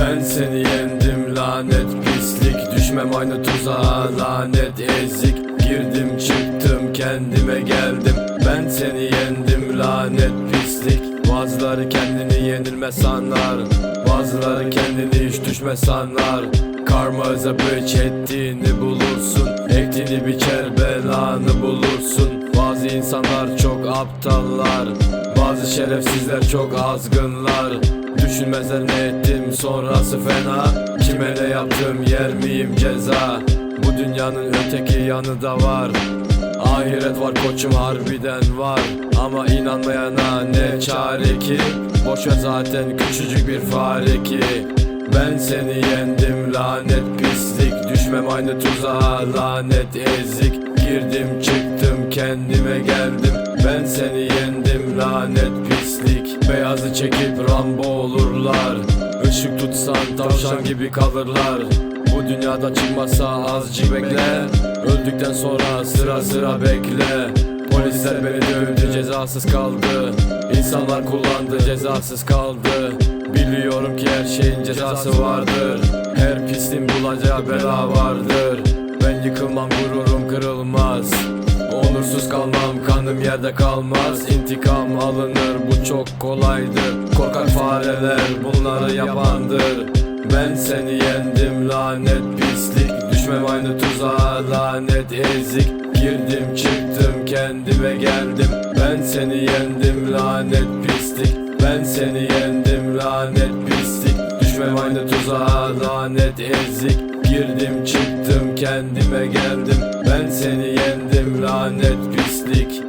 Ben seni yendim lanet pislik. Düşmem aynı tuzağa lanet ezik. Girdim çıktım kendime geldim. Ben seni yendim lanet pislik. Bazıları kendini yenilme sanlar. Bazıları kendini hiç düşme sanlar. Karma bitch ettiğini bulursun. Ektiğini biçer belanı bulursun Bazı insanlar çok aptallar Bazı şerefsizler çok azgınlar. Düşünmezler ne ettim sonrası fena. Kime ne yaptım yer miyim ceza? Bu dünyanın öteki yanı da var. Ahiret var koçum harbiden var. Ama inanmayana ne çare ki? Boşver zaten küçücük bir fare ki. Ben seni yendim lanet pislik. Düşmem aynı tuzağa lanet ezik. Girdim çıktım kendime geldim Ben seni yendim. Lanet pislik Beyazı çekip Rambo olurlar. Işık tutsan tavşan gibi kalırlar bu dünyada çıkmasa azıcık bekle. Öldükten sonra sıra sıra bekle. Polisler beni dövdü cezasız kaldı. İnsanlar kullandı cezasız kaldı. Biliyorum ki her şeyin cezası vardır. Her pisliğin bulacağı bela vardır kanım yerde kalmaz. İntikam alınır. Bu çok kolaydır. Korkak fareler bunları yapandır. Ben seni yendim. Lanet pislik. Düşmem aynı tuzağa. Lanet ezik. Girdim çıktım. Kendime geldim. Ben seni yendim. Lanet pislik. Ben seni yendim. Lanet pislik. Düşmem aynı tuzağa. Lanet ezik Girdim çıktım kendime geldim. Ben seni yendim lanet pislik